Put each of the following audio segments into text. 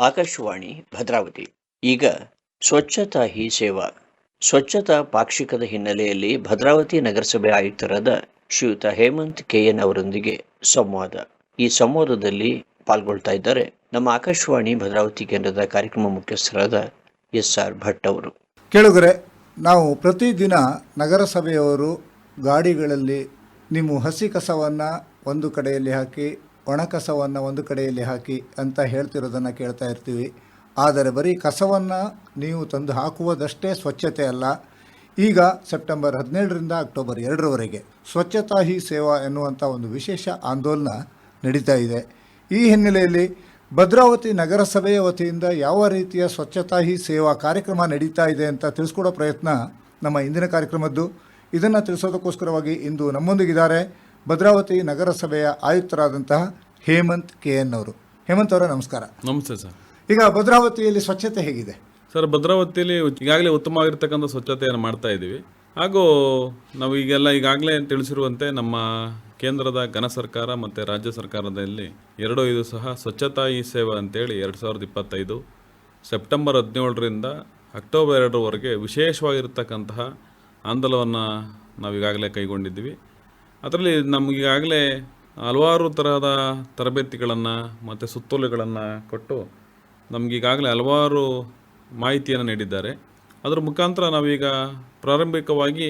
ಆಕಾಶವಾಣಿ, ಭದ್ರಾವತಿ. ಈಗ ಸ್ವಚ್ಛತಾ ಹಿ ಸೇವಾ. ಸ್ವಚ್ಛತಾ ಪಾಕ್ಷಿಕದ ಹಿನ್ನೆಲೆಯಲ್ಲಿ ಭದ್ರಾವತಿ ನಗರಸಭೆ ಆಯುಕ್ತರಾದ ಶ್ರೀಯುತ ಹೇಮಂತ್ ಕೆಎನ್ ಅವರೊಂದಿಗೆ ಸಂವಾದ. ಈ ಸಂವಾದದಲ್ಲಿ ಪಾಲ್ಗೊಳ್ತಾ ಇದ್ದಾರೆ ನಮ್ಮ ಆಕಾಶವಾಣಿ, ಭದ್ರಾವತಿ ಕೇಂದ್ರದ ಕಾರ್ಯಕ್ರಮ ಮುಖ್ಯಸ್ಥರಾದ ಎಸ್ ಆರ್ ಭಟ್ ಅವರು. ಕೇಳುಗರೆ, ನಾವು ಪ್ರತಿದಿನ ನಗರಸಭೆಯವರು ಗಾಡಿಗಳಲ್ಲಿ ನಿಮ್ಮ ಹಸಿ ಕಸವನ್ನು ಒಂದು ಕಡೆಯಲ್ಲಿ ಹಾಕಿ ಒಣ ಕಸವನ್ನು ಒಂದು ಕಡೆಯಲ್ಲಿ ಹಾಕಿ ಅಂತ ಹೇಳ್ತಿರೋದನ್ನು ಕೇಳ್ತಾ ಇರ್ತೀವಿ. ಆದರೆ ಬರೀ ಕಸವನ್ನು ನೀವು ತಂದು ಹಾಕುವುದಷ್ಟೇ ಸ್ವಚ್ಛತೆ ಅಲ್ಲ. ಈಗ ಸೆಪ್ಟೆಂಬರ್ ಹದಿನೇಳರಿಂದ ಅಕ್ಟೋಬರ್ ಎರಡರವರೆಗೆ ಸ್ವಚ್ಛತಾ ಹಿ ಸೇವಾ ಎನ್ನುವಂಥ ಒಂದು ವಿಶೇಷ ಆಂದೋಲನ ನಡೀತಾ ಇದೆ. ಈ ಹಿನ್ನೆಲೆಯಲ್ಲಿ ಭದ್ರಾವತಿ ನಗರಸಭೆಯ ವತಿಯಿಂದ ಯಾವ ರೀತಿಯ ಸ್ವಚ್ಛತಾ ಹಿ ಸೇವಾ ಕಾರ್ಯಕ್ರಮ ನಡೀತಾ ಇದೆ ಅಂತ ತಿಳಿಸ್ಕೊಡೋ ಪ್ರಯತ್ನ ನಮ್ಮ ಇಂದಿನ ಕಾರ್ಯಕ್ರಮದ್ದು. ಇದನ್ನು ತಿಳಿಸೋದಕ್ಕೋಸ್ಕರವಾಗಿ ಇಂದು ನಮ್ಮೊಂದಿಗಿದ್ದಾರೆ ಭದ್ರಾವತಿ ನಗರಸಭೆಯ ಆಯುಕ್ತರಾದಂತಹ ಹೇಮಂತ್ ಕೆ ಎನ್ ಅವರು. ಹೇಮಂತ್ ಅವರ ನಮಸ್ಕಾರ. ನಮಸ್ತೆ ಸರ್. ಈಗ ಭದ್ರಾವತಿಯಲ್ಲಿ ಸ್ವಚ್ಛತೆ ಹೇಗಿದೆ? ಸರ್ ಭದ್ರಾವತಿಯಲ್ಲಿ ಈಗಾಗಲೇ ಉತ್ತಮವಾಗಿರ್ತಕ್ಕಂಥ ಸ್ವಚ್ಛತೆಯನ್ನು ಮಾಡ್ತಾ ಇದ್ದೀವಿ. ಹಾಗೂ ನಾವು ಈಗೆಲ್ಲ ಈಗಾಗಲೇ ತಿಳಿಸಿರುವಂತೆ ನಮ್ಮ ಕೇಂದ್ರದ ಘನ ಸರ್ಕಾರ ಮತ್ತು ರಾಜ್ಯ ಸರ್ಕಾರದಲ್ಲಿ ಎರಡೂ ಇದು ಸಹ ಸ್ವಚ್ಛತಾ ಈ ಸೇವೆ ಅಂತೇಳಿ ಎರಡು ಸಾವಿರದ ಇಪ್ಪತ್ತೈದು ಸೆಪ್ಟೆಂಬರ್ ಹದಿನೇಳರಿಂದ ಅಕ್ಟೋಬರ್ ಎರಡರವರೆಗೆ ವಿಶೇಷವಾಗಿರ್ತಕ್ಕಂತಹ ಆಂದೋಲನವನ್ನು ನಾವು ಈಗಾಗಲೇ ಕೈಗೊಂಡಿದ್ದೀವಿ. ಅದರಲ್ಲಿ ನಮಗೀಗಾಗಲೇ ಹಲವಾರು ತರಹದ ತರಬೇತಿಗಳನ್ನು ಮತ್ತು ಸುತ್ತೋಲೆಗಳನ್ನು ಕೊಟ್ಟು ನಮಗೀಗಾಗಲೇ ಹಲವಾರು ಮಾಹಿತಿಯನ್ನು ನೀಡಿದ್ದಾರೆ. ಅದರ ಮುಖಾಂತರ ನಾವೀಗ ಪ್ರಾರಂಭಿಕವಾಗಿ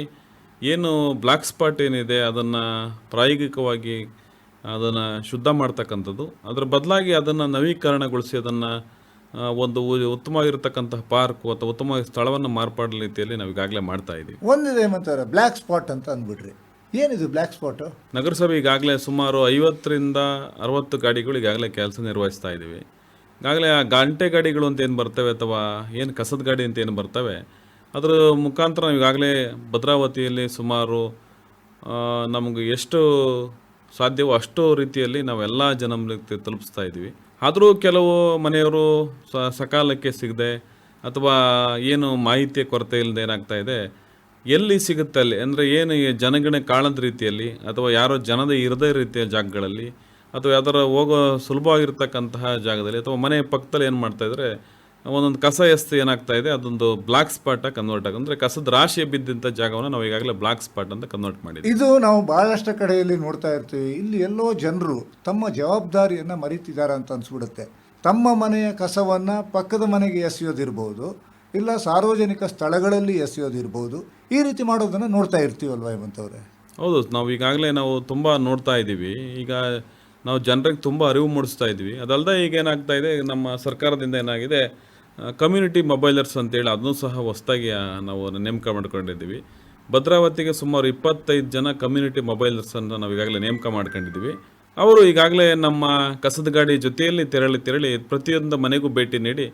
ಏನು ಬ್ಲ್ಯಾಕ್ ಸ್ಪಾಟ್ ಏನಿದೆ ಅದನ್ನು ಪ್ರಾಯೋಗಿಕವಾಗಿ ಅದನ್ನು ಶುದ್ಧ ಮಾಡ್ತಕ್ಕಂಥದ್ದು, ಅದರ ಬದಲಾಗಿ ಅದನ್ನು ನವೀಕರಣಗೊಳಿಸಿ ಅದನ್ನು ಒಂದು ಉತ್ತಮವಾಗಿರ್ತಕ್ಕಂತಹ ಪಾರ್ಕು ಅಥವಾ ಉತ್ತಮವಾಗಿ ಸ್ಥಳವನ್ನು ಮಾರ್ಪಾಡೋ ರೀತಿಯಲ್ಲಿ ನಾವು ಈಗಾಗಲೇ ಮಾಡ್ತಾ ಇದ್ದೀವಿ ಒಂದಿದೆ ಅವರ ಬ್ಲ್ಯಾಕ್ ಸ್ಪಾಟ್ ಅಂತ ಅಂದ್ಬಿಟ್ರಿ. ಏನಿದು ಬ್ಲ್ಯಾಕ್ ಸ್ಪಾಟು ನಗರಸಭೆ ಈಗಾಗಲೇ ಸುಮಾರು ಐವತ್ತರಿಂದ ಅರವತ್ತು ಗಾಡಿಗಳು ಈಗಾಗಲೇ ಕೆಲಸ ನಿರ್ವಹಿಸ್ತಾ ಇದ್ದೀವಿ. ಈಗಾಗಲೇ ಆ ಗಂಟೆ ಗಾಡಿಗಳು ಅಂತ ಏನು ಬರ್ತವೆ ಅಥವಾ ಏನು ಕಸದ ಗಾಡಿ ಅಂತ ಏನು ಬರ್ತವೆ, ಅದರ ಮುಖಾಂತರ ನಾವು ಈಗಾಗಲೇ ಭದ್ರಾವತಿಯಲ್ಲಿ ಸುಮಾರು ನಮಗೆ ಎಷ್ಟು ಸಾಧ್ಯವೋ ಅಷ್ಟು ರೀತಿಯಲ್ಲಿ ನಾವೆಲ್ಲ ಜನರಿಗೆ ತಲುಪಿಸ್ತಾ ಇದ್ದೀವಿ. ಆದರೂ ಕೆಲವು ಮನೆಯವರು ಸಕಾಲಕ್ಕೆ ಸಿಗದೆ ಅಥವಾ ಏನು ಮಾಹಿತಿಯ ಕೊರತೆ ಇಲ್ಲದೆ ಏನಾಗ್ತಾ ಇದೆ ಎಲ್ಲಿ ಸಿಗುತ್ತೆ ಅಲ್ಲಿ? ಅಂದರೆ ಏನು ಈ ಜನಗಣೆ ರೀತಿಯಲ್ಲಿ, ಅಥವಾ ಯಾರೋ ಜನದ ಇರದೇ ರೀತಿಯ ಜಾಗಗಳಲ್ಲಿ, ಅಥವಾ ಯಾವ್ದಾರ ಹೋಗೋ ಸುಲಭವಾಗಿರ್ತಕ್ಕಂತಹ ಜಾಗದಲ್ಲಿ, ಅಥವಾ ಮನೆ ಪಕ್ಕದಲ್ಲಿ ಏನು ಮಾಡ್ತಾ ಇದ್ದರೆ ಒಂದೊಂದು ಕಸ ಎಸ್ತು ಏನಾಗ್ತಾ ಇದೆ, ಅದೊಂದು ಬ್ಲಾಕ್ ಸ್ಪಾಟ್ ಕನ್ವರ್ಟ್ ಆಗಿ ಅಂದರೆ ಕಸದ ರಾಶಿ ಬಿದ್ದಂಥ ಜಾಗವನ್ನು ನಾವು ಈಗಾಗಲೇ ಬ್ಲಾಕ್ ಸ್ಪಾಟ್ ಅಂತ ಕನ್ವರ್ಟ್ ಮಾಡಿದ್ದೀವಿ. ಇದು ನಾವು ಬಹಳಷ್ಟು ಕಡೆಯಲ್ಲಿ ನೋಡ್ತಾ ಇರ್ತೀವಿ. ಇಲ್ಲಿ ಎಲ್ಲೋ ಜನರು ತಮ್ಮ ಜವಾಬ್ದಾರಿಯನ್ನು ಮರೀತಿದ್ದಾರೆ ಅಂತ ಅನಿಸ್ಬಿಡುತ್ತೆ. ತಮ್ಮ ಮನೆಯ ಕಸವನ್ನು ಪಕ್ಕದ ಮನೆಗೆ ಎಸೆಯೋದಿರ್ಬೋದು. ಇಲ್ಲ, ಸಾರ್ವಜನಿಕ ಸ್ಥಳಗಳಲ್ಲಿ ಎಸೆಯೋದಿರ್ಬೋದು ಈ ರೀತಿ ಮಾಡೋದನ್ನು ನೋಡ್ತಾ ಇರ್ತೀವಲ್ವ ಹೇಮಂತವ್ರೆ ಹೌದು, ನಾವು ಈಗಾಗಲೇ ನಾವು ತುಂಬ ನೋಡ್ತಾ ಇದ್ದೀವಿ. ಈಗ ನಾವು ಜನರಿಗೆ ತುಂಬ ಅರಿವು ಮೂಡಿಸ್ತಾ ಇದ್ದೀವಿ. ಅದಲ್ಲದೆ ಈಗ ಏನಾಗ್ತಾ ಇದೆ, ನಮ್ಮ ಸರ್ಕಾರದಿಂದ ಏನಾಗಿದೆ ಕಮ್ಯುನಿಟಿ ಮೊಬೈಲರ್ಸ್ ಅಂತೇಳಿ ಅದನ್ನೂ ಸಹ ಹೊಸದಾಗಿ ನಾವು ನೇಮಕ ಮಾಡ್ಕೊಂಡಿದ್ದೀವಿ. ಭದ್ರಾವತಿಗೆ ಸುಮಾರು ಇಪ್ಪತ್ತೈದು ಜನ ಕಮ್ಯುನಿಟಿ ಮೊಬೈಲರ್ಸನ್ನು ನಾವು ಈಗಾಗಲೇ ನೇಮಕ ಮಾಡ್ಕೊಂಡಿದ್ದೀವಿ. ಅವರು ಈಗಾಗಲೇ ನಮ್ಮ ಕಸದ ಗಾಡಿ ಜೊತೆಯಲ್ಲಿ ತೆರಳಿ ತೆರಳಿ ಪ್ರತಿಯೊಂದು ಮನೆಗೂ ಭೇಟಿ ನೀಡಿ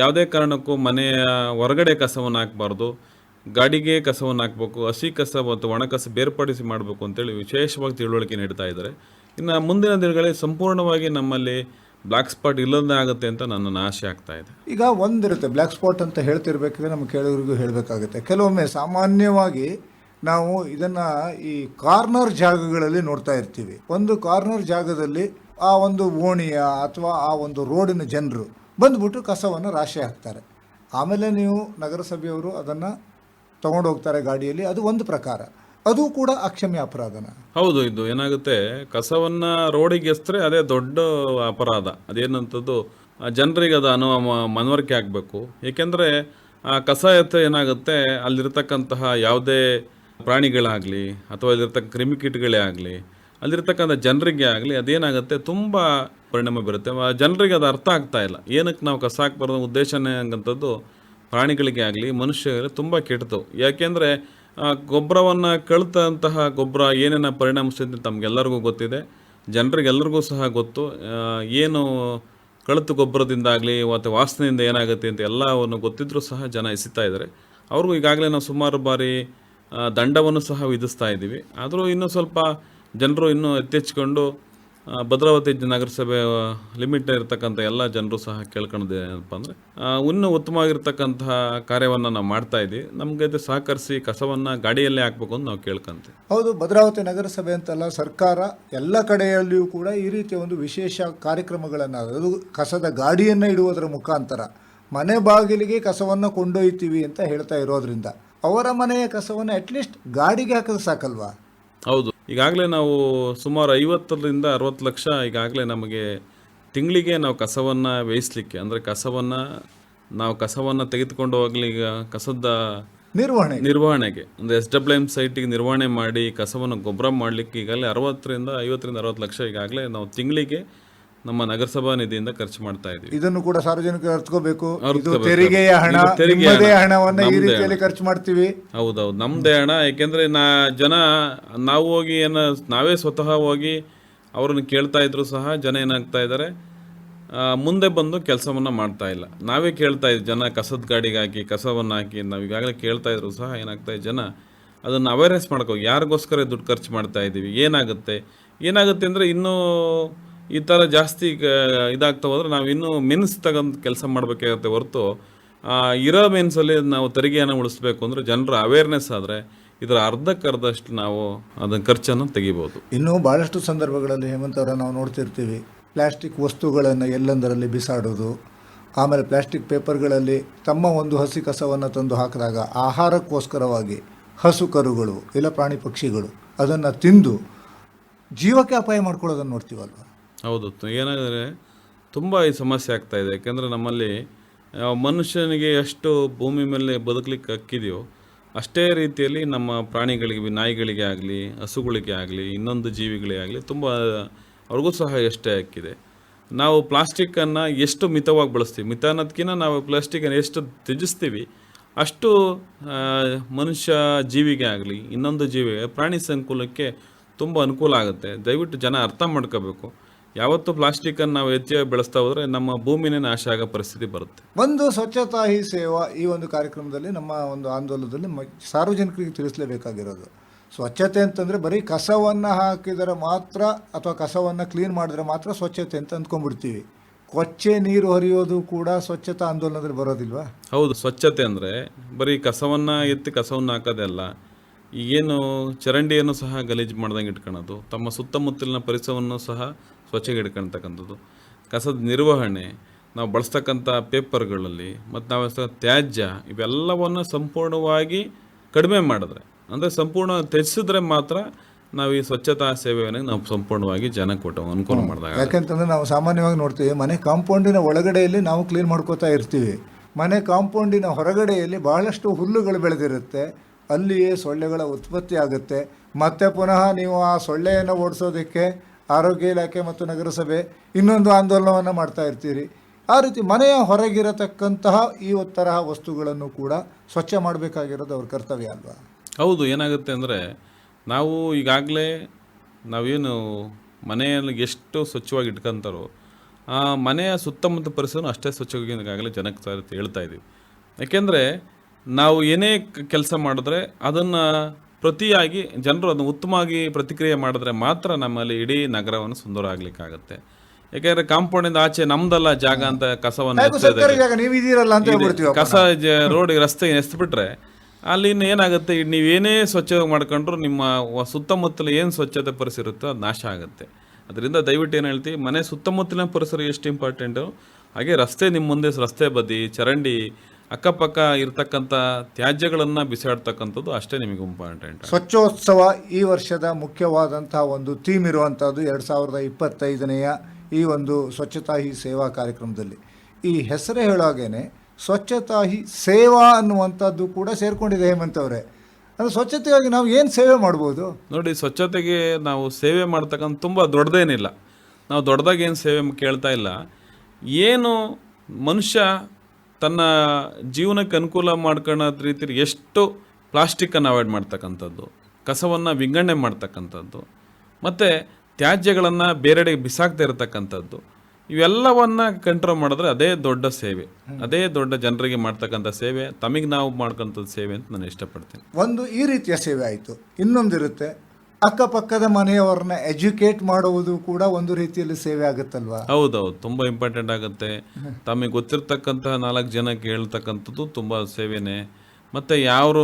ಯಾವುದೇ ಕಾರಣಕ್ಕೂ ಮನೆಯ ಹೊರಗಡೆ ಕಸವನ್ನು ಹಾಕಬಾರ್ದು, ಗಾಡಿಗೆ ಕಸವನ್ನು ಹಾಕಬೇಕು, ಹಸಿ ಕಸ ಮತ್ತು ಒಣ ಕಸ ಬೇರ್ಪಡಿಸಿ ಮಾಡಬೇಕು ಅಂತೇಳಿ ವಿಶೇಷವಾಗಿ ತಿಳುವಳಿಕೆ ನೀಡ್ತಾ ಇದ್ದಾರೆ. ಇನ್ನು ಮುಂದಿನ ದಿನಗಳಲ್ಲಿ ಸಂಪೂರ್ಣವಾಗಿ ನಮ್ಮಲ್ಲಿ ಬ್ಲ್ಯಾಕ್ ಸ್ಪಾಟ್ ಇಲ್ಲದೇ ಆಗುತ್ತೆ ಅಂತ ನನ್ನ ಆಸೆ ಆಗ್ತಾ ಇದೆ. ಈಗ ಒಂದಿರುತ್ತೆ ಬ್ಲ್ಯಾಕ್ ಸ್ಪಾಟ್ ಅಂತ ಹೇಳ್ತಿರ್ಬೇಕಾದ್ರೆ ನಮ್ಮ ಕೇಳೋರಿಗೂ ಹೇಳಬೇಕಾಗುತ್ತೆ. ಕೆಲವೊಮ್ಮೆ ಸಾಮಾನ್ಯವಾಗಿ ನಾವು ಇದನ್ನು ಈ ಕಾರ್ನರ್ ಜಾಗಗಳಲ್ಲಿ ನೋಡ್ತಾ ಇರ್ತೀವಿ. ಒಂದು ಕಾರ್ನರ್ ಜಾಗದಲ್ಲಿ ಆ ಒಂದು ಓಣಿಯ ಅಥವಾ ಆ ಒಂದು ರೋಡಿನ ಜನರು ಬಂದ್ಬಿಟ್ಟು ಕಸವನ್ನು ರಾಶಿ ಹಾಕ್ತಾರೆ. ಆಮೇಲೆ ನೀವು ನಗರಸಭೆಯವರು ಅದನ್ನು ತಗೊಂಡು ಹೋಗ್ತಾರೆ ಗಾಡಿಯಲ್ಲಿ. ಅದು ಒಂದು ಪ್ರಕಾರ. ಅದು ಕೂಡ ಅಕ್ಷಮ್ಯ ಅಪರಾಧನ. ಹೌದು, ಇದು ಏನಾಗುತ್ತೆ? ಕಸವನ್ನ ರೋಡಿಗೆ ಎಸ್ತರೆ ಅದೇ ದೊಡ್ಡ ಅಪರಾಧ. ಅದೇನಂತದ್ದು? ಜನರಿಗೆ ಅದು ಅನು ಮನವರಿಕೆ ಆಗಬೇಕು. ಏಕೆಂದರೆ ಆ ಕಸ ಎತ್ತ ಏನಾಗುತ್ತೆ? ಅಲ್ಲಿರ್ತಕ್ಕಂತಹ ಯಾವುದೇ ಪ್ರಾಣಿಗಳಾಗಲಿ ಅಥವಾ ಅಲ್ಲಿರ್ತಕ್ಕ ಕ್ರಿಮಿಕೀಟಗಳೇ ಆಗಲಿ, ಅಲ್ಲಿರ್ತಕ್ಕಂಥ ಜನರಿಗೆ ಆಗಲಿ ಅದೇನಾಗುತ್ತೆ? ತುಂಬ ಪರಿಣಾಮ ಬೀರುತ್ತೆ. ಜನರಿಗೆ ಅದು ಅರ್ಥ ಆಗ್ತಾ ಇಲ್ಲ. ಏನಕ್ಕೆ ನಾವು ಕಸ ಹಾಕ್ಬಾರ್ದು ಉದ್ದೇಶನೇ ಹಂಗಂಥದ್ದು ಪ್ರಾಣಿಗಳಿಗೆ ಆಗಲಿ ಮನುಷ್ಯರಿಗೆ ತುಂಬ ಕೆಟ್ಟದು ಯಾಕೆಂದರೆ ಗೊಬ್ಬರವನ್ನು ಕಳ್ತಂತಹ ಗೊಬ್ಬರ ಏನೇನ ಪರಿಣಾಮಿಸುತ್ತೆ ತಮಗೆಲ್ಲರಿಗೂ ಗೊತ್ತಿದೆ. ಜನರಿಗೆಲ್ಲರಿಗೂ ಸಹ ಗೊತ್ತು. ಏನು ಕಳತು ಗೊಬ್ಬರದಿಂದಾಗಲಿ ಮತ್ತು ವಾಸನೆಯಿಂದ ಏನಾಗುತ್ತೆ ಅಂತ ಎಲ್ಲವನ್ನು ಗೊತ್ತಿದ್ದರೂ ಸಹ ಜನ ಎಸಿತಾ ಇದ್ದಾರೆ. ಅವ್ರಿಗೂ ಈಗಾಗಲೇ ನಾವು ಸುಮಾರು ಬಾರಿ ದಂಡವನ್ನು ಸಹ ವಿಧಿಸ್ತಾ ಇದ್ದೀವಿ. ಆದರೂ ಇನ್ನೂ ಸ್ವಲ್ಪ ಜನರು ಇನ್ನೂ ಎತ್ತೆಚ್ಕೊಂಡು ಆ, ಭದ್ರಾವತಿ ನಗರಸಭೆ ಲಿಮಿಟ್ ಇರತಕ್ಕಂಥ ಎಲ್ಲ ಜನರು ಸಹ ಕೇಳ್ಕೊಂಡಿದೆ ಏನಪ್ಪ ಅಂದರೆ ಇನ್ನೂ ಉತ್ತಮವಾಗಿರ್ತಕ್ಕಂತಹ ಕಾರ್ಯವನ್ನು ನಾವು ಮಾಡ್ತಾ ಇದ್ದೀವಿ. ನಮಗೆ ಅದು ಸಹಕರಿಸಿ ಕಸವನ್ನು ಗಾಡಿಯಲ್ಲೇ ಹಾಕ್ಬೇಕು ಅಂತ ನಾವು ಕೇಳ್ಕೊಂತೀವಿ. ಹೌದು ಭದ್ರಾವತಿ ನಗರಸಭೆ ಅಂತಲ್ಲ ಸರ್ಕಾರ ಎಲ್ಲ ಕಡೆಯಲ್ಲಿಯೂ ಕೂಡ ಈ ರೀತಿಯ ಒಂದು ವಿಶೇಷ ಕಾರ್ಯಕ್ರಮಗಳನ್ನು ಅದು ಕಸದ ಗಾಡಿಯನ್ನು ಇಡುವುದರ ಮುಖಾಂತರ ಮನೆ ಬಾಗಿಲಿಗೆ ಕಸವನ್ನು ಕೊಂಡೊಯ್ತೀವಿ ಅಂತ ಹೇಳ್ತಾ ಇರೋದ್ರಿಂದ ಅವರ ಮನೆಯ ಕಸವನ್ನು ಅಟ್ಲೀಸ್ಟ್ ಗಾಡಿಗೆ ಹಾಕಿದ್ರೆ ಸಾಕಲ್ವಾ? ಹೌದು. ಈಗಾಗಲೇ ನಾವು ಸುಮಾರು ಐವತ್ತರಿಂದ ಅರವತ್ತು ಲಕ್ಷ ಈಗಾಗಲೇ ನಮಗೆ ತಿಂಗಳಿಗೆ ನಾವು ಕಸವನ್ನು ಬೇಯಿಸ್ಲಿಕ್ಕೆ ಅಂದರೆ ಕಸವನ್ನು ನಾವು ಕಸವನ್ನು ತೆಗೆದುಕೊಂಡು ಹೋಗ್ಲಿ ಈಗ ಕಸದ ನಿರ್ವಹಣೆ. ನಿರ್ವಹಣೆಗೆ ಒಂದು ಎಸ್ ಡಬ್ಲ್ಯೂ ಎಂ ಸೈಟಿಗೆ ನಿರ್ವಹಣೆ ಮಾಡಿ ಕಸವನ್ನು ಗೊಬ್ಬರ ಮಾಡಲಿಕ್ಕೆ ಈಗಾಗಲೇ ಅರವತ್ತರಿಂದ ಐವತ್ತರಿಂದ ಅರವತ್ತು ಲಕ್ಷ ಈಗಾಗಲೇ ನಾವು ತಿಂಗಳಿಗೆ ನಮ್ಮ ನಗರಸಭಾ ನಿಧಿಯಿಂದ ಖರ್ಚು ಮಾಡ್ತಾ ಇದ್ದೀವಿ ಇದನ್ನು ಕೂಡ ಸಾರ್ವಜನಿಕರು ಅರ್ಥಕೋಬೇಕು ಇದು. ತೆರಿಗೆಯ ಹಣ ಇದು ತೆರಿಗೆಯ ನಿಮ್ಮದೇ ಹಣ. ಹಣವನ್ನು ಈ ನಮ್ದೇ ರೀತಿಯಲ್ಲಿ ಖರ್ಚು ಮಾಡ್ತೀವಿ. ಹೌದೌದು ನಮ್ಮದೇ ಹಣ. ಯಾಕೆಂದ್ರೆ ನಾ ಜನ ನಾವು ಹೋಗಿ ಏನ ನಾವೇ ಸ್ವತಃ ಹೋಗಿ ಅವ್ರನ್ನ ಕೇಳ್ತಾ ಇದ್ರು ಸಹ ಜನ ಏನಾಗ್ತಾ ಇದ್ದಾರೆ ಆ, ಮುಂದೆ ಬಂದು ಕೆಲಸವನ್ನು ಮಾಡ್ತಾ ಇಲ್ಲ. ನಾವೇ ಕೇಳ್ತಾ ಇದ್ವಿ ಜನ ಕಸದ ಗಾಡಿಗೆ ಹಾಕಿ ಕಸವನ್ನು ಹಾಕಿ ನಾವು ಈಗಾಗಲೇ ಕೇಳ್ತಾ ಇದ್ರು ಸಹ ಏನಾಗ್ತಾ ಇದೆ ಜನ ಅದನ್ನು ಅವೇರ್ನೆಸ್ ಮಾಡ್ಕೋ ಯಾರಿಗೋಸ್ಕರ ದುಡ್ಡು ಖರ್ಚು ಮಾಡ್ತಾ ಇದ್ದೀವಿ ಏನಾಗುತ್ತೆ? ಏನಾಗುತ್ತೆ ಅಂದರೆ ಇನ್ನೂ ಈ ಥರ ಜಾಸ್ತಿ ಇದಾಗ್ತಾ ಹೋದ್ರೆ ನಾವು ಇನ್ನೂ ಮೆನ್ಸ್ ತಗೊಂಡು ಕೆಲಸ ಮಾಡಬೇಕಾಗತ್ತೆ ಹೊರತು ಇರೋ ಮೆನ್ಸಲ್ಲಿ ನಾವು ತೆರಿಗೆಯನ್ನು ಉಳಿಸ್ಬೇಕು ಅಂದರೆ ಜನರ ಅವೇರ್ನೆಸ್ ಆದರೆ ಇದರ ಅರ್ಧಕ್ಕರ್ಧಷ್ಟು ನಾವು ಅದನ್ನು ಖರ್ಚನ್ನು ತೆಗಿಬೋದು. ಇನ್ನೂ ಭಾಳಷ್ಟು ಸಂದರ್ಭಗಳಲ್ಲಿ ಹೇಮಂತ್ ಅವರ ನಾವು ನೋಡ್ತಿರ್ತೀವಿ. ಪ್ಲಾಸ್ಟಿಕ್ ವಸ್ತುಗಳನ್ನು ಎಲ್ಲೆಂದರಲ್ಲಿ ಬಿಸಾಡೋದು, ಆಮೇಲೆ ಪ್ಲಾಸ್ಟಿಕ್ ಪೇಪರ್ಗಳಲ್ಲಿ ತಮ್ಮ ಒಂದು ಹಸಿ ಕಸವನ್ನು ತಂದು ಹಾಕಿದಾಗ ಆಹಾರಕ್ಕೋಸ್ಕರವಾಗಿ ಹಸು ಕರುಗಳು, ಇಲ್ಲ ಪ್ರಾಣಿ ಪಕ್ಷಿಗಳು ಅದನ್ನು ತಿಂದು ಜೀವಕ್ಕೆ ಅಪಾಯ ಮಾಡ್ಕೊಳ್ಳೋದನ್ನು ನೋಡ್ತೀವಲ್ವ? ಹೌದು. ಏನಾದರೆ ತುಂಬ ಈ ಸಮಸ್ಯೆ ಆಗ್ತಾ ಇದೆ. ಯಾಕೆಂದರೆ ನಮ್ಮಲ್ಲಿ ಮನುಷ್ಯನಿಗೆ ಎಷ್ಟು ಭೂಮಿ ಮೇಲೆ ಬದುಕಲಿಕ್ಕೆ ಹಕ್ಕಿದೆಯೋ, ಅಷ್ಟೇ ರೀತಿಯಲ್ಲಿ ನಮ್ಮ ಪ್ರಾಣಿಗಳಿಗೆ ನಾಯಿಗಳಿಗೆ ಆಗಲಿ, ಹಸುಗಳಿಗೆ ಆಗಲಿ, ಇನ್ನೊಂದು ಜೀವಿಗಳೇ ಆಗಲಿ ತುಂಬ, ಅವ್ರಿಗೂ ಸಹ ಎಷ್ಟೇ ಹಕ್ಕಿದೆ. ನಾವು ಪ್ಲಾಸ್ಟಿಕ್ಕನ್ನು ಎಷ್ಟು ಮಿತವಾಗಿ ಬಳಸ್ತೀವಿ? ಮಿತ ಅನ್ನೋದಕ್ಕಿಂತ ನಾವು ಪ್ಲಾಸ್ಟಿಕ್ಕನ್ನು ಎಷ್ಟು ತ್ಯಜಿಸ್ತೀವಿ? ಅಷ್ಟು ಮನುಷ್ಯ ಜೀವಿಗೆ ಆಗಲಿ, ಇನ್ನೊಂದು ಜೀವಿಗೆ, ಪ್ರಾಣಿ ಸಂಕುಲಕ್ಕೆ ತುಂಬ ಅನುಕೂಲ ಆಗುತ್ತೆ. ದಯವಿಟ್ಟು ಜನ ಅರ್ಥ ಮಾಡ್ಕೋಬೇಕು. ಯಾವತ್ತು ಪ್ಲಾಸ್ಟಿಕ್ಕನ್ನು ನಾವು ಹೆಚ್ಚಾಗಿ ಬೆಳೆಸ್ತಾ ಹೋದರೆ ನಮ್ಮ ಭೂಮಿನೇ ನಾಶ ಆಗೋ ಪರಿಸ್ಥಿತಿ ಬರುತ್ತೆ. ಒಂದು ಸ್ವಚ್ಛತಾ ಹಿ ಸೇವಾ ಈ ಒಂದು ಕಾರ್ಯಕ್ರಮದಲ್ಲಿ ನಮ್ಮ ಒಂದು ಆಂದೋಲನದಲ್ಲಿ ಮ ಸಾರ್ವಜನಿಕರಿಗೆ ತಿಳಿಸಲೇಬೇಕಾಗಿರೋದು. ಸ್ವಚ್ಛತೆ ಅಂತಂದರೆ ಬರೀ ಕಸವನ್ನು ಹಾಕಿದರೆ ಮಾತ್ರ ಅಥವಾ ಕಸವನ್ನು ಕ್ಲೀನ್ ಮಾಡಿದ್ರೆ ಮಾತ್ರ ಸ್ವಚ್ಛತೆ ಅಂತ ಅಂದ್ಕೊಂಡ್ಬಿಡ್ತೀವಿ. ಕೊಚ್ಚೆ ನೀರು ಹರಿಯೋದು ಕೂಡ ಸ್ವಚ್ಛತಾ ಆಂದೋಲನದಲ್ಲಿ ಬರೋದಿಲ್ವಾ? ಹೌದು ಸ್ವಚ್ಛತೆ ಅಂದರೆ ಬರೀ ಕಸವನ್ನು ಎತ್ತಿ ಕಸವನ್ನು ಹಾಕೋದಲ್ಲ ಏನು ಚರಂಡಿಯನ್ನು ಸಹ ಗಲೀಜು ಮಾಡ್ದಂಗೆ ಇಟ್ಕೊಳ್ಳೋದು ತಮ್ಮ ಸುತ್ತಮುತ್ತಲಿನ ಪರಿಸರವನ್ನು ಸಹ ಸ್ವಚ್ಛಗೆ ಇಟ್ಕೊಳ್ತಕ್ಕಂಥದ್ದು ಕಸದ ನಿರ್ವಹಣೆ ನಾವು ಬಳಸ್ತಕ್ಕಂಥ ಪೇಪರ್ಗಳಲ್ಲಿ ಮತ್ತು ನಾವು ತ್ಯಾಜ್ಯ ಇವೆಲ್ಲವನ್ನು ಸಂಪೂರ್ಣವಾಗಿ ಕಡಿಮೆ ಮಾಡಿದ್ರೆ ಅಂದರೆ ಸಂಪೂರ್ಣ ತ್ಯಜಿಸಿದ್ರೆ ಮಾತ್ರ ನಾವು ಈ ಸ್ವಚ್ಛತಾ ಸೇವೆಯನ್ನು ನಾವು ಸಂಪೂರ್ಣವಾಗಿ ಜನ ಕೊಟ್ಟು ಅನುಕೂಲ ಮಾಡಿದಾಗ ಯಾಕೆಂತಂದ್ರೆ ನಾವು ಸಾಮಾನ್ಯವಾಗಿ ನೋಡ್ತೀವಿ ಮನೆ ಕಾಂಪೌಂಡಿನ ಒಳಗಡೆಯಲ್ಲಿ ನಾವು ಕ್ಲೀನ್ ಮಾಡ್ಕೋತಾ ಇರ್ತೀವಿ. ಮನೆ ಕಾಂಪೌಂಡಿನ ಹೊರಗಡೆಯಲ್ಲಿ ಬಹಳಷ್ಟು ಹುಲ್ಲುಗಳು ಬೆಳೆದಿರುತ್ತೆ ಅಲ್ಲಿಯೇ ಸೊಳ್ಳೆಗಳ ಉತ್ಪತ್ತಿ ಆಗುತ್ತೆ. ಮತ್ತೆ ಪುನಃ ನೀವು ಆ ಸೊಳ್ಳೆಯನ್ನು ಓಡಿಸೋದಕ್ಕೆ ಆರೋಗ್ಯ ಇಲಾಖೆ ಮತ್ತು ನಗರಸಭೆ ಇನ್ನೊಂದು ಆಂದೋಲನವನ್ನು ಮಾಡ್ತಾ ಇರ್ತೀರಿ. ಆ ರೀತಿ ಮನೆಯ ಹೊರಗಿರತಕ್ಕಂತಹ ಈ ತರಹ ವಸ್ತುಗಳನ್ನು ಕೂಡ ಸ್ವಚ್ಛ ಮಾಡಬೇಕಾಗಿರೋದು ಅವ್ರ ಕರ್ತವ್ಯ ಅಲ್ವಾ? ಹೌದು, ಏನಾಗುತ್ತೆ ಅಂದರೆ ನಾವು ಈಗಾಗಲೇ ನಾವೇನು ಮನೆಯಲ್ಲಿ ಎಷ್ಟು ಸ್ವಚ್ಛವಾಗಿ ಇಟ್ಕೊಂತಾರೋ ಆ ಮನೆಯ ಸುತ್ತಮುತ್ತ ಪರಿಸರ ಅಷ್ಟೇ ಸ್ವಚ್ಛವಾಗಿ ಈಗಾಗಲೇ ಜನಕ್ಕೆ ಹೇಳ್ತಾ ಇದ್ದೀವಿ. ಯಾಕೆಂದರೆ ನಾವು ಏನೇ ಕೆಲಸ ಮಾಡಿದ್ರೆ ಅದನ್ನು ಪ್ರತಿಯಾಗಿ ಜನರು ಅದನ್ನು ಉತ್ತಮವಾಗಿ ಪ್ರತಿಕ್ರಿಯೆ ಮಾಡಿದ್ರೆ ಮಾತ್ರ ನಮ್ಮಲ್ಲಿ ಇಡೀ ನಗರವನ್ನು ಸುಂದರ ಆಗ್ಲಿಕ್ಕಾಗತ್ತೆ. ಕಾಂಪೌಂಡ್ ಕಾಂಪೌಂಡಿಂದ ಆಚೆ ನಮ್ದಲ್ಲ ಜಾಗ ಅಂತ ಕಸವನ್ನು ಕಸ ರೋಡ್ ರಸ್ತೆ ಎಸ್ಬಿಟ್ರೆ ಅಲ್ಲಿ ಇನ್ನು ಏನಾಗುತ್ತೆ? ನೀವೇನೇ ಸ್ವಚ್ಛವಾಗಿ ಮಾಡ್ಕೊಂಡ್ರು ನಿಮ್ಮ ಸುತ್ತಮುತ್ತಲು ಏನು ಸ್ವಚ್ಛತೆ ಪರಿಸರ ಇರುತ್ತೋ ಅದು ನಾಶ ಆಗುತ್ತೆ. ಅದರಿಂದ ದಯವಿಟ್ಟು ಏನು ಹೇಳ್ತೀವಿ ಮನೆ ಸುತ್ತಮುತ್ತಲಿನ ಪರಿಸರ ಎಷ್ಟು ಇಂಪಾರ್ಟೆಂಟು ಹಾಗೆ ರಸ್ತೆ ನಿಮ್ಮ ಮುಂದೆ ರಸ್ತೆ ಬದಿ ಚರಂಡಿ ಅಕ್ಕಪಕ್ಕ ಇರತಕ್ಕಂಥ ತ್ಯಾಜ್ಯಗಳನ್ನು ಬಿಸಾಡ್ತಕ್ಕಂಥದ್ದು ಅಷ್ಟೇ ನಿಮಗೆ ಇಂಪಾರ್ಟೆಂಟ್ ಸ್ವಚ್ಛೋತ್ಸವ ಈ ವರ್ಷದ ಮುಖ್ಯವಾದಂಥ ಒಂದು ಥೀಮ್ ಇರುವಂಥದ್ದು ಎರಡು ಸಾವಿರದ ಇಪ್ಪತ್ತೈದನೆಯ ಈ ಒಂದು ಸ್ವಚ್ಛತಾ ಹಿ ಸೇವಾ ಕಾರ್ಯಕ್ರಮದಲ್ಲಿ. ಈ ಹೆಸರೇ ಹೇಳೋಗೇನೆ ಸ್ವಚ್ಛತಾ ಹಿ ಸೇವಾ ಅನ್ನುವಂಥದ್ದು ಕೂಡ ಸೇರ್ಕೊಂಡಿದೆ ಹೇಮಂತ್ ಅವರೇ. ಅಂದರೆ ಸ್ವಚ್ಛತೆಯಾಗಿ ನಾವು ಏನು ಸೇವೆ ಮಾಡ್ಬೋದು? ನೋಡಿ ಸ್ವಚ್ಛತೆಗೆ ನಾವು ಸೇವೆ ಮಾಡ್ತಕ್ಕಂಥ ತುಂಬ ದೊಡ್ಡದೇನಿಲ್ಲ. ನಾವು ದೊಡ್ಡದಾಗಿ ಏನು ಸೇವೆ ಕೇಳ್ತಾ ಇಲ್ಲ. ಏನು ಮನುಷ್ಯ ತನ್ನ ಜೀವನಕ್ಕೆ ಅನುಕೂಲ ಮಾಡ್ಕೊಳ್ಳೋ ರೀತಿಲಿ ಎಷ್ಟು ಪ್ಲಾಸ್ಟಿಕ್ಕನ್ನು ಅವಾಯ್ಡ್ ಮಾಡ್ತಕ್ಕಂಥದ್ದು, ಕಸವನ್ನು ವಿಂಗಡಣೆ ಮಾಡ್ತಕ್ಕಂಥದ್ದು, ಮತ್ತು ತ್ಯಾಜ್ಯಗಳನ್ನು ಬೇರೆಡೆಗೆ ಬಿಸಾಕ್ತಾ ಇರತಕ್ಕಂಥದ್ದು, ಇವೆಲ್ಲವನ್ನು ಕಂಟ್ರೋಲ್ ಮಾಡಿದ್ರೆ ಅದೇ ದೊಡ್ಡ ಸೇವೆ. ಅದೇ ದೊಡ್ಡ ಜನರಿಗೆ ಮಾಡ್ತಕ್ಕಂಥ ಸೇವೆ, ತಮಗೆ ನಾವು ಮಾಡ್ಕೊಂಥದ್ದು ಸೇವೆ ಅಂತ ನಾನು ಇಷ್ಟಪಡ್ತೀನಿ. ಒಂದು ಈ ರೀತಿಯ ಸೇವೆ ಆಯಿತು. ಇನ್ನೊಂದಿರುತ್ತೆ ಅಕ್ಕಪಕ್ಕದ ಮನೆಯವರನ್ನ ಎಜುಕೇಟ್ ಮಾಡುವುದು ಕೂಡ ಒಂದು ರೀತಿಯಲ್ಲಿ ಸೇವೆ ಆಗುತ್ತಲ್ವಾ? ಹೌದೌದು ತುಂಬಾ ಇಂಪಾರ್ಟೆಂಟ್ ಆಗುತ್ತೆ. ತಮಗೆ ಗೊತ್ತಿರ್ತಕ್ಕಂತಹ ನಾಲ್ಕು ಜನಕ್ಕೆ ಹೇಳ್ತಕ್ಕಂಥದ್ದು ತುಂಬಾ ಸೇವೆನೇ. ಮತ್ತೆ ಯಾರು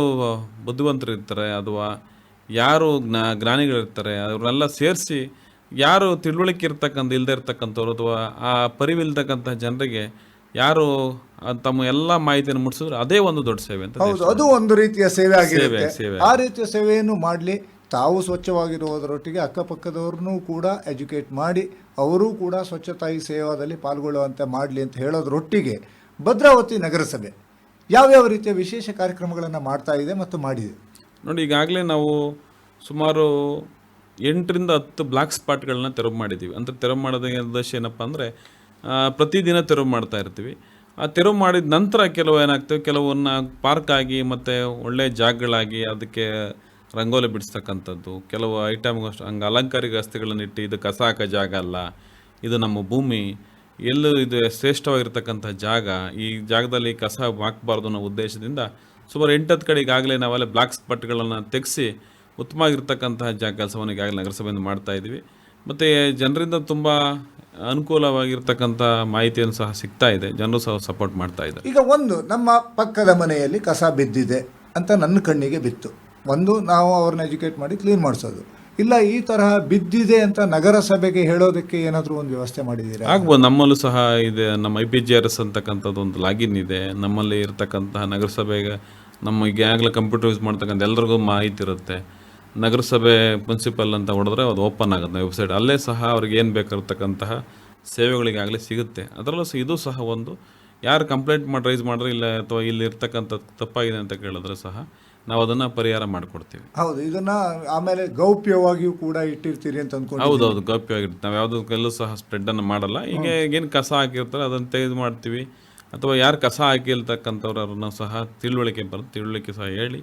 ಬುದ್ಧಿವಂತರು ಇರ್ತಾರೆ ಅಥವಾ ಯಾರು ಜ್ಞಾ ಜ್ಞಾನಿಗಳಿರ್ತಾರೆ ಅವ್ರನ್ನೆಲ್ಲ ಸೇರಿಸಿ ಯಾರು ತಿಳುವಳಿಕೆ ಇರ್ತಕ್ಕಂಥ ಇಲ್ಲದೆ ಇರ್ತಕ್ಕಂಥವ್ರು ಅಥವಾ ಆ ಪರಿವಿಲ್ತಕ್ಕಂಥ ಜನರಿಗೆ ಯಾರು ತಮ್ಮ ಎಲ್ಲ ಮಾಹಿತಿಯನ್ನು ಮುಟ್ಟಿಸಿದ್ರೆ ಅದೇ ಒಂದು ದೊಡ್ಡ ಸೇವೆ ಅಂತ ಹೌದು ಅದು ಒಂದು ರೀತಿಯ ಸೇವೆ ಆಗಿದೆ ಸೇವೆ. ಆ ರೀತಿಯ ಸೇವೆಯನ್ನು ಮಾಡಲಿ. ತಾವು ಸ್ವಚ್ಛವಾಗಿರುವುದರೊಟ್ಟಿಗೆ ಅಕ್ಕಪಕ್ಕದವ್ರನ್ನೂ ಕೂಡ ಎಜುಕೇಟ್ ಮಾಡಿ, ಅವರೂ ಕೂಡ ಸ್ವಚ್ಛತಾಯಿ ಸೇವಾದಲ್ಲಿ ಪಾಲ್ಗೊಳ್ಳುವಂತೆ ಮಾಡಲಿ ಅಂತ ಹೇಳೋದ್ರೊಟ್ಟಿಗೆ ಭದ್ರಾವತಿ ನಗರಸಭೆ ಯಾವ್ಯಾವ ರೀತಿಯ ವಿಶೇಷ ಕಾರ್ಯಕ್ರಮಗಳನ್ನು ಮಾಡ್ತಾ ಇದೆ ಮತ್ತು ಮಾಡಿದೆ? ನೋಡಿ, ಈಗಾಗಲೇ ನಾವು ಸುಮಾರು ಎಂಟರಿಂದ ಹತ್ತು ಬ್ಲಾಕ್ ಸ್ಪಾಟ್ಗಳನ್ನ ತೆರವು ಮಾಡಿದ್ದೀವಿ. ಅಂದರೆ ತೆರವು ಮಾಡೋದ ಉದ್ದೇಶ ಏನಪ್ಪ ಅಂದರೆ ಪ್ರತಿದಿನ ತೆರವು ಮಾಡ್ತಾ ಇರ್ತೀವಿ. ಆ ತೆರವು ಮಾಡಿದ ನಂತರ ಕೆಲವು ಏನಾಗ್ತವೆ, ಕೆಲವನ್ನ ಪಾರ್ಕ್ ಆಗಿ ಮತ್ತು ಒಳ್ಳೆಯ ಜಾಗಗಳಾಗಿ ಅದಕ್ಕೆ ರಂಗೋಲಿ ಬಿಡಿಸ್ತಕ್ಕಂಥದ್ದು. ಕೆಲವು ಐಟಮ್ ಹಂಗೆ ಅಲಂಕಾರಿಕ ವಸ್ತುಗಳನ್ನು ಇಟ್ಟು ಇದು ಕಸ ಹಾಕೋ ಜಾಗ ಅಲ್ಲ. ಇದು ನಮ್ಮ ಭೂಮಿ. ಎಲ್ಲೂ ಇದು ಶ್ರೇಷ್ಠವಾಗಿರ್ತಕ್ಕಂಥ ಜಾಗ. ಈ ಜಾಗದಲ್ಲಿ ಕಸ ಹಾಕಬಾರ್ದು ಅನ್ನೋ ಉದ್ದೇಶದಿಂದ ಸುಮಾರು ಎಂಟತ್ತು ಕಡೆ ಈಗಾಗಲೇ ನಾವೆಲ್ಲ ಬ್ಲಾಕ್ ಸ್ಪಾಟ್ಗಳನ್ನು ತೆಗೆಸಿ ಉತ್ತಮವಾಗಿರ್ತಕ್ಕಂತಹ ಜಾಗ ಕೆಲಸವನ್ನು ಈಗಾಗಲೇ ನಗರಸಭೆಯಿಂದ ಮಾಡ್ತಾ ಇದ್ದೀವಿ. ಮತ್ತು ಜನರಿಂದ ತುಂಬ ಅನುಕೂಲವಾಗಿರ್ತಕ್ಕಂಥ ಮಾಹಿತಿಯನ್ನು ಸಹ ಸಿಗ್ತಾ ಇದೆ. ಜನರು ಸಹ ಸಪೋರ್ಟ್ ಮಾಡ್ತಾ ಇದ್ದಾರೆ. ಈಗ ಒಂದು, ನಮ್ಮ ಪಕ್ಕದ ಮನೆಯಲ್ಲಿ ಕಸ ಬಿದ್ದಿದೆ ಅಂತ ನನ್ನ ಕಣ್ಣಿಗೆ ಬಿತ್ತು. ಒಂದು ನಾವು ಅವ್ರನ್ನ ಎಜುಕೇಟ್ ಮಾಡಿ ಕ್ಲೀನ್ ಮಾಡಿಸೋದು. ಇಲ್ಲ, ಈ ತರಹ ಬಿದ್ದಿದೆ ಅಂತ ನಗರಸಭೆಗೆ ಹೇಳೋದಕ್ಕೆ ಏನಾದರೂ ಒಂದು ವ್ಯವಸ್ಥೆ ಮಾಡಿದ್ದೀರಾ? ಆಗ್ಬೋದು, ನಮ್ಮಲ್ಲೂ ಸಹ ಇದೆ. ನಮ್ಮ I P G R S ಅಂತಕ್ಕಂಥದ್ದು ಒಂದು ಲಾಗಿನ್ ಇದೆ. ನಮ್ಮಲ್ಲಿ ಇರತಕ್ಕಂತಹ ನಗರಸಭೆಗೆ ನಮ್ಮ ಈಗಾಗಲೇ ಕಂಪ್ಯೂಟರ್ ಯೂಸ್ ಮಾಡ್ತಕ್ಕಂಥ ಎಲ್ಲರಿಗೂ ಮಾಹಿತಿ ಇರುತ್ತೆ. ನಗರಸಭೆ ಪ್ರಿನ್ಸಿಪಲ್ ಅಂತ ಹೊಡೆದ್ರೆ ಅದು ಓಪನ್ ಆಗುತ್ತೆ ವೆಬ್ಸೈಟ್ ಅಲ್ಲೇ ಸಹ ಅವ್ರಿಗೆ ಏನು ಬೇಕಾಗಿರ್ತಕ್ಕಂತಹ ಸೇವೆಗಳಿಗಾಗಲೇ ಸಿಗುತ್ತೆ. ಅದರಲ್ಲೂ ಸಹ ಇದು ಸಹ ಒಂದು ಯಾರು ಕಂಪ್ಲೇಂಟ್ ಮಾಡಿ ರೈಸ್ ಮಾಡಿದ್ರೆ ಇಲ್ಲ ಅಥವಾ ಇಲ್ಲಿ ಇರ್ತಕ್ಕಂಥ ತಪ್ಪಾಗಿದೆ ಅಂತ ಕೇಳಿದ್ರೆ ಸಹ ನಾವು ಅದನ್ನ ಪರಿಹಾರ ಮಾಡಿಕೊಡ್ತೀವಿ. ಹೌದು ಇದನ್ನ ಆಮೇಲೆ ಗೌಪ್ಯವಾಗಿಯೂ ಕೂಡ ಇಟ್ಟಿರ್ತೀರಿ ಅಂತ ಅಂದ್ಕೊಂಡು ಹೌದೌದು ಗೌಪ್ಯವಾಗಿರ್ತೀವಿ. ನಾವು ಯಾವುದಕ್ಕೆಲ್ಲೂ ಸಹ ಸ್ಪ್ರೆಡನ್ನು ಮಾಡಲ್ಲ. ಈಗ ಏನು ಕಸ ಹಾಕಿರ್ತಾರೆ ಅದನ್ನು ತೆಗೆದು ಮಾಡ್ತೀವಿ. ಅಥವಾ ಯಾರು ಕಸ ಹಾಕಿರ್ತಕ್ಕಂಥವ್ರನ್ನ ಸಹ ತಿಳುವಳಿಕೆ ಬರುತ್ತೆ ತಿಳುವಳಿಕೆ ಸಹ ಹೇಳಿ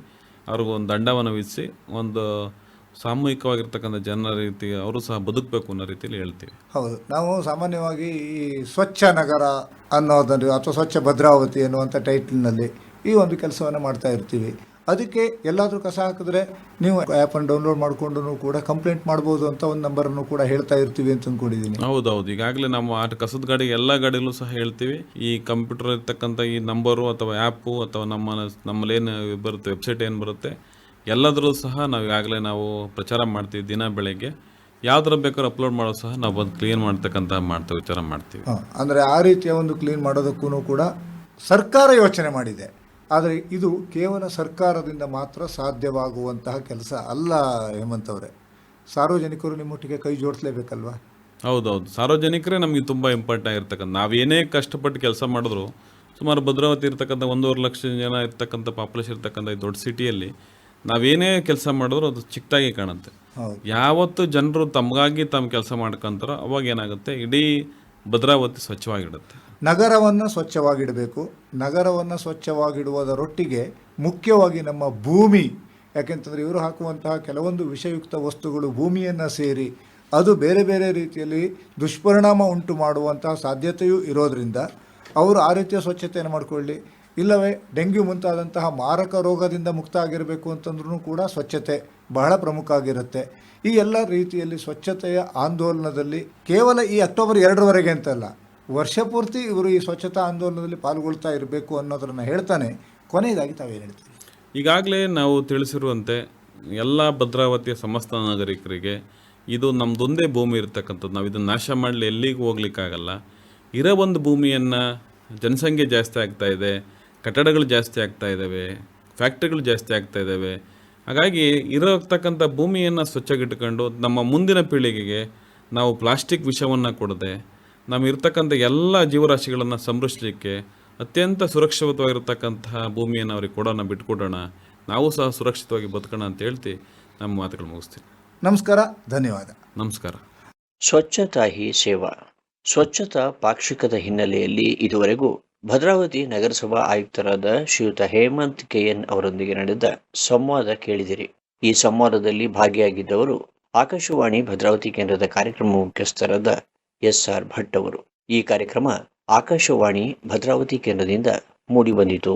ಅವ್ರಿಗೂ ಒಂದು ದಂಡವನ್ನು ವಿಧಿಸಿ ಒಂದು ಸಾಮೂಹಿಕವಾಗಿರ್ತಕ್ಕಂಥ ಜನರ ರೀತಿ ಅವರು ಸಹ ಬದುಕಬೇಕು ಅನ್ನೋ ರೀತಿಯಲ್ಲಿ ಹೇಳ್ತೀವಿ. ಹೌದು ನಾವು ಸಾಮಾನ್ಯವಾಗಿ ಈ ಸ್ವಚ್ಛ ನಗರ ಅನ್ನೋದನ್ನು ಅಥವಾ ಸ್ವಚ್ಛ ಭದ್ರಾವತಿ ಅನ್ನುವಂಥ ಟೈಟಲ್ನಲ್ಲಿ ಈ ಒಂದು ಕೆಲಸವನ್ನು ಮಾಡ್ತಾ ಇರ್ತೀವಿ. ಅದಕ್ಕೆ ಎಲ್ಲಾದರೂ ಕಸ ಹಾಕಿದ್ರೆ ನೀವು ಆ್ಯಪನ್ನು ಡೌನ್ಲೋಡ್ ಮಾಡಿಕೊಂಡು ಕೂಡ ಕಂಪ್ಲೇಂಟ್ ಮಾಡ್ಬೋದು ಅಂತ ಒಂದು ನಂಬರನ್ನು ಕೂಡ ಹೇಳ್ತಾ ಇರ್ತೀವಿ ಅಂತ ಅಂದ್ಕೊಂಡಿದ್ದೀನಿ ಹೌದೌದು. ಈಗಾಗಲೇ ನಮ್ಮ ಆ ಕಸದ ಗಾಡಿ ಎಲ್ಲ ಗಾಡಿಯಲ್ಲೂ ಸಹ ಹೇಳ್ತೀವಿ. ಈ ಕಂಪ್ಯೂಟರ್ ಇರ್ತಕ್ಕಂಥ ಈ ನಂಬರು ಅಥವಾ ಆ್ಯಪು ಅಥವಾ ನಮ್ಮ ನಮ್ಮಲ್ಲೇನು ಬರುತ್ತೆ ವೆಬ್ಸೈಟ್ ಏನು ಬರುತ್ತೆ ಎಲ್ಲದರಲ್ಲೂ ಸಹ ನಾವು ಈಗಾಗಲೇ ನಾವು ಪ್ರಚಾರ ಮಾಡ್ತೀವಿ ದಿನ ಬೆಳಗ್ಗೆ. ಯಾವ್ದ್ರ ಬೇಕಾದ್ರೂ ಅಪ್ಲೋಡ್ ಮಾಡೋದು ಸಹ ನಾವು ಬಂದು ಕ್ಲೀನ್ ಮಾಡ್ತಕ್ಕಂಥ ಮಾಡ್ತೀವಿ ವಿಚಾರ ಮಾಡ್ತೀವಿ. ಅಂದರೆ ಆ ರೀತಿಯ ಒಂದು ಕ್ಲೀನ್ ಮಾಡೋದಕ್ಕೂ ಕೂಡ ಸರ್ಕಾರ ಯೋಚನೆ ಮಾಡಿದೆ. ಆದರೆ ಇದು ಕೇವಲ ಸರ್ಕಾರದಿಂದ ಮಾತ್ರ ಸಾಧ್ಯವಾಗುವಂತಹ ಕೆಲಸ ಅಲ್ಲ ಹೇಮಂತ್ ಅವರೇ. ಸಾರ್ವಜನಿಕರು ನಿಮ್ಮೊಟ್ಟಿಗೆ ಕೈ ಜೋಡಿಸ್ಲೇಬೇಕಲ್ವಾ? ಹೌದೌದು. ಸಾರ್ವಜನಿಕರೇ ನಮಗೆ ತುಂಬ ಇಂಪಾರ್ಟೆಂಟ್ ಆಗಿರ್ತಕ್ಕಂಥ ನಾವೇನೇ ಕಷ್ಟಪಟ್ಟು ಕೆಲಸ ಮಾಡಿದ್ರು ಸುಮಾರು ಭದ್ರಾವತಿ ಇರ್ತಕ್ಕಂಥ ಒಂದೂವರೆ ಲಕ್ಷ ಜನ ಇರ್ತಕ್ಕಂಥ ಪಾಪ್ಯುಲೇಷನ್ ಇರ್ತಕ್ಕಂಥ ಈ ದೊಡ್ಡ ಸಿಟಿಯಲ್ಲಿ ನಾವೇನೇ ಕೆಲಸ ಮಾಡಿದ್ರು ಅದು ಚಿಕ್ಕದಾಗಿ ಕಾಣುತ್ತೆ. ಯಾವತ್ತು ಜನರು ತಮಗಾಗಿ ತಮ್ಮ ಕೆಲಸ ಮಾಡ್ಕೊಂತಾರೋ ಅವಾಗ ಏನಾಗುತ್ತೆ? ಇಡೀ ಭದ್ರಾವತಿ ಸ್ವಚ್ಛವಾಗಿಡುತ್ತೆ. ನಗರವನ್ನು ಸ್ವಚ್ಛವಾಗಿಡಬೇಕು. ನಗರವನ್ನು ಸ್ವಚ್ಛವಾಗಿಡುವುದರೊಟ್ಟಿಗೆ ಮುಖ್ಯವಾಗಿ ನಮ್ಮ ಭೂಮಿ. ಯಾಕೆಂತಂದರೆ ಇವರು ಹಾಕುವಂತಹ ಕೆಲವೊಂದು ವಿಷಯುಕ್ತ ವಸ್ತುಗಳು ಭೂಮಿಯನ್ನು ಸೇರಿ ಅದು ಬೇರೆ ಬೇರೆ ರೀತಿಯಲ್ಲಿ ದುಷ್ಪರಿಣಾಮ ಉಂಟು ಮಾಡುವಂತಹ ಸಾಧ್ಯತೆಯೂ ಇರೋದರಿಂದ ಅವರು ಆ ರೀತಿಯ ಸ್ವಚ್ಛತೆಯನ್ನು ಮಾಡಿಕೊಳ್ಳಿ. ಇಲ್ಲವೇ ಡೆಂಗ್ಯೂ ಮುಂತಾದಂತಹ ಮಾರಕ ರೋಗದಿಂದ ಮುಕ್ತ ಆಗಿರಬೇಕು ಅಂತಂದ್ರೂ ಕೂಡ ಸ್ವಚ್ಛತೆ ಬಹಳ ಪ್ರಮುಖ ಆಗಿರುತ್ತೆ. ಈ ಎಲ್ಲ ರೀತಿಯಲ್ಲಿ ಸ್ವಚ್ಛತೆಯ ಆಂದೋಲನದಲ್ಲಿ ಕೇವಲ ಈ ಅಕ್ಟೋಬರ್ ಎರಡರವರೆಗೆ ಅಂತಲ್ಲ, ವರ್ಷ ಪೂರ್ತಿ ಇವರು ಈ ಸ್ವಚ್ಛತಾ ಆಂದೋಲನದಲ್ಲಿ ಪಾಲ್ಗೊಳ್ತಾ ಇರಬೇಕು ಅನ್ನೋದನ್ನು ಹೇಳ್ತಾನೆ. ಕೊನೆಯದಾಗಿ ತಾವೇನು ಹೇಳ್ತೀವಿ ಈಗಾಗಲೇ ನಾವು ತಿಳಿಸಿರುವಂತೆ ಎಲ್ಲ ಭದ್ರಾವತಿಯ ಸಮಸ್ತ ನಾಗರಿಕರಿಗೆ ಇದು ನಮ್ಮದೊಂದೇ ಭೂಮಿ ಇರತಕ್ಕಂಥದ್ದು. ನಾವು ಇದನ್ನು ನಾಶ ಮಾಡಲಿ, ಎಲ್ಲಿಗೂ ಹೋಗ್ಲಿಕ್ಕಾಗಲ್ಲ. ಇರೋ ಒಂದು ಭೂಮಿಯನ್ನು ಜನಸಂಖ್ಯೆ ಜಾಸ್ತಿ ಆಗ್ತಾ ಇದೆ. ಕಟ್ಟಡಗಳು ಜಾಸ್ತಿ ಆಗ್ತಾ ಇದ್ದಾವೆ ಫ್ಯಾಕ್ಟ್ರಿಗಳು ಜಾಸ್ತಿ ಆಗ್ತಾ ಇದ್ದಾವೆ ಹಾಗಾಗಿ ಇರತಕ್ಕಂಥ ಭೂಮಿಯನ್ನು ಸ್ವಚ್ಛಗಿಟ್ಕೊಂಡು ನಮ್ಮ ಮುಂದಿನ ಪೀಳಿಗೆಗೆ ನಾವು ಪ್ಲಾಸ್ಟಿಕ್ ವಿಷವನ್ನು ಕೊಡದೆ ನಾವು ಇರ್ತಕ್ಕಂಥ ಎಲ್ಲ ಜೀವರಾಶಿಗಳನ್ನು ಸಂರಕ್ಷಿಸಲಿಕ್ಕೆ ಅತ್ಯಂತ ಸುರಕ್ಷಿತವಾಗಿರ್ತಕ್ಕಂತಹ ಭೂಮಿಯನ್ನು ಅವ್ರಿಗೆ ಕೊಡೋಣ ಬಿಟ್ಕೊಡೋಣ. ನಾವು ಸಹ ಸುರಕ್ಷಿತವಾಗಿ ಬದುಕೋಣ ಅಂತ ಹೇಳ್ತಿ ನಮ್ಮ ಮಾತುಗಳು ಮುಗಿಸ್ತೀನಿ. ನಮಸ್ಕಾರ ಧನ್ಯವಾದ. ನಮಸ್ಕಾರ. ಸ್ವಚ್ಛತಾ ಹಿ ಸೇವಾ. ಸ್ವಚ್ಛತಾ ಪಾಕ್ಷಿಕದ ಹಿನ್ನೆಲೆಯಲ್ಲಿ ಇದುವರೆಗೂ ಭದ್ರಾವತಿ ನಗರಸಭಾ ಆಯುಕ್ತರಾದ ಶ್ರೀಯುತ ಹೇಮಂತ್ ಕೆಎನ್ ಅವರೊಂದಿಗೆ ನಡೆದ ಸಂವಾದ ಕೇಳಿದಿರಿ. ಈ ಸಂವಾದದಲ್ಲಿ ಭಾಗಿಯಾಗಿದ್ದವರು ಆಕಾಶವಾಣಿ ಭದ್ರಾವತಿ ಕೇಂದ್ರದ ಕಾರ್ಯಕ್ರಮ ಮುಖ್ಯಸ್ಥರಾದ ಎಸ್ ಆರ್ ಭಟ್ ಅವರು. ಈ ಕಾರ್ಯಕ್ರಮ ಆಕಾಶವಾಣಿ ಭದ್ರಾವತಿ ಕೇಂದ್ರದಿಂದ ಮೂಡಿಬಂದಿತು.